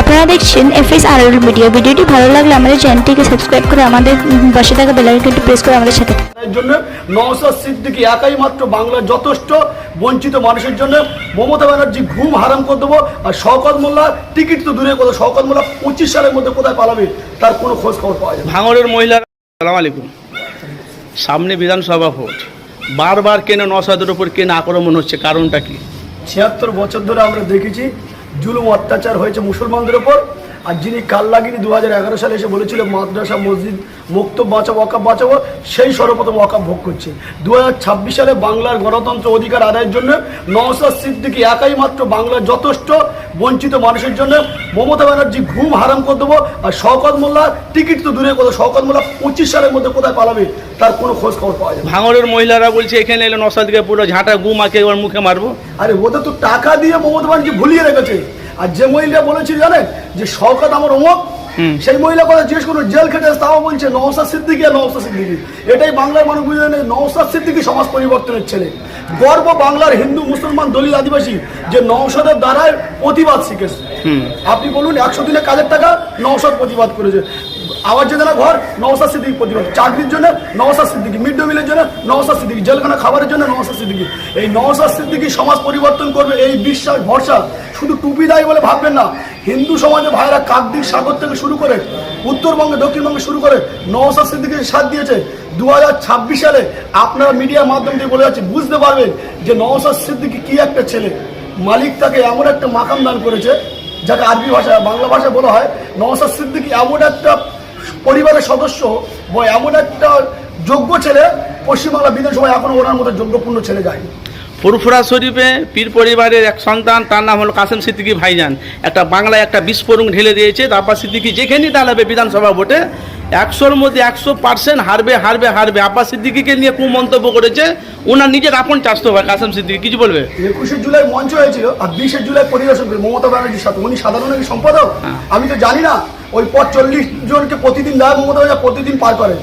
আপনারা দেখছেন এফএস আর মিডিয়া। ভিডিওটি ভালো লাগলে আমাদের চ্যানেলটিকে সাবস্ক্রাইব করে আমাদের পাশে থাকা বেলাইকনটি প্রেস করে আমাদের সাথে থাকুন। জন্য নওসাদ সিদ্দিকি একাই মাত্র বাংলার যথেষ্ট বঞ্চিত মানুষের জন্য মমতা ব্যানার্জি ঘুম হারাম করে দেবো। আর শওকত মোল্লা টিকিট তো দূরে কথা শওকত মোল্লা পঁচিশ সালের মধ্যে কোথায় পালাবে তার কোনো খোঁজ খবর পাওয়া যায় না। ভাঙড়ের মহিলারা সালাম আলাইকুম। সামনে বিধানসভা ভোট। বারবার কেন নসাদের উপর কেন আক্রমণ হচ্ছে কারণটা কি? ছিয়াত্তর বছর ধরে আমরা দেখেছি জুলুম অত্যাচার হয়েছে মুসলমানদের ওপর আর যিনি কাল্লাগিরি দু এগারো সালে এসে বলেছিল মাদ্রাসা মসজিদ মুক্ত বাঁচাবো ওয়াকাব বাঁচাবো সেই সর্বপ্রথম ওয়াকাব ভোগ করছে। দু হাজার ছাব্বিশ সালে বাংলার গণতন্ত্র অধিকার আদায়ের জন্য নওসাদ সিদ্দিকি একাই মাত্র বাংলার যথেষ্ট বঞ্চিত মানুষের জন্য মমতা ব্যানার্জি ঘুম হারাম করে দেবো আর শওকত মোল্লা টিকিট তো দূরে কথা শওকত মোল্লা পঁচিশ সালের মধ্যে কোথায় পালাবে তার কোনো খোঁজ খবর পাওয়া যায় না। ভাঙড়ের মহিলারা বলছে এখানে এলে নসাদকে পুরো ঝাঁটা গু মাকে ওর মুখে মারবো? আরে ওদের তো টাকা দিয়ে মমতা ব্যানার্জি ভুলিয়ে রেখেছে। আর যে মহিলা বলেছিল জানেন যে শওকত আমার অমুক সেই মহিলা কথা জিজ্ঞেস করুন জেল খেটে তাও বলছে নওসাদ সিদ্দিকি আর নওসাদ সিদ্দিকি। এটাই বাংলার মানুষ বুঝে নেই নওসাদ সিদ্দিকি সমাজ পরিবর্তনের ছেলে। গর্ব বাংলার হিন্দু মুসলমান দলিত আদিবাসী যে নওসাদের দ্বারায় প্রতিবাদ শিখেছে। আপনি বলুন একশো দিনে কাজের টাকা নওসাদ প্রতিবাদ করেছে? আবার যোজনা ঘর নওসাদ সিদ্দিকি প্রতিবাদ চাকরির জন্য নওসাদ সিদ্দিকি, মিড ডে মিলের জন্য নওসাদ সিদ্দিকি। জেলখানা খাবারের জন্য নওসাদ সিদ্দিকি। এই নওসাদ সিদ্দিকি সমাজ পরিবর্তন করবে, এই বিশ্বাস, ভরসা শুধু টুপি দেয় বলে ভাববেন না। হিন্দু সমাজে ভাইরা কাকদ্বীপ সাগর থেকে শুরু করে, উত্তরবঙ্গে, দক্ষিণবঙ্গে শুরু করে নওসাদ সিদ্দিকি সাথ দিয়েছে। দু হাজার ছাব্বিশ সালে আপনারা মিডিয়ার মাধ্যম দিয়ে বলে যাচ্ছে, বুঝতে পারবেন যে নওসাদ সিদ্দিকি কি একটা ছেলে। মালিক তাকে এমন একটা মাকাম দান করেছে, যাকে আরবি ভাষা বাংলা ভাষায় বলা হয় নওসাদ সিদ্দিকি এমন একটা পরিবারের সদস্য বা এমন একটা যোগ্য ছেলে পশ্চিমবাংলা বিধানসভায় এখনও ওনার মতো যোগ্যপূর্ণ ছেলে যায়নি। ফুরফুরা শরীফে পীর পরিবারের এক সন্তান তার নাম হলো কাসেম সিদ্দিকি ভাইজান। একটা বাংলায় একটা বিস্ফোরণ ঢেলে দিয়েছে। তারপর সিদ্দিকি যেখানেই দাঁড়াবে বিধানসভা ভোটে একশোর মধ্যে একশো পার্সেন্ট হারবে হারবে হারবে। আব্বাস সিদ্দিকিকে নিয়ে কুমন্তব্য করেছে। ওনার নিজের আপন চাষতো ভাই কাসেম সিদ্দিকি কিছু বলবে? একুশে জুলাই মঞ্চ হয়েছিল আর বিশে জুলাই পরিদর্শন মমতা ব্যানার্জির সাথে। উনি সাধারণ সম্পাদক? আমি তো জানি না। ওই পর চল্লিশ জনকে প্রতিদিন লাভ মমতা প্রতিদিন পার করে।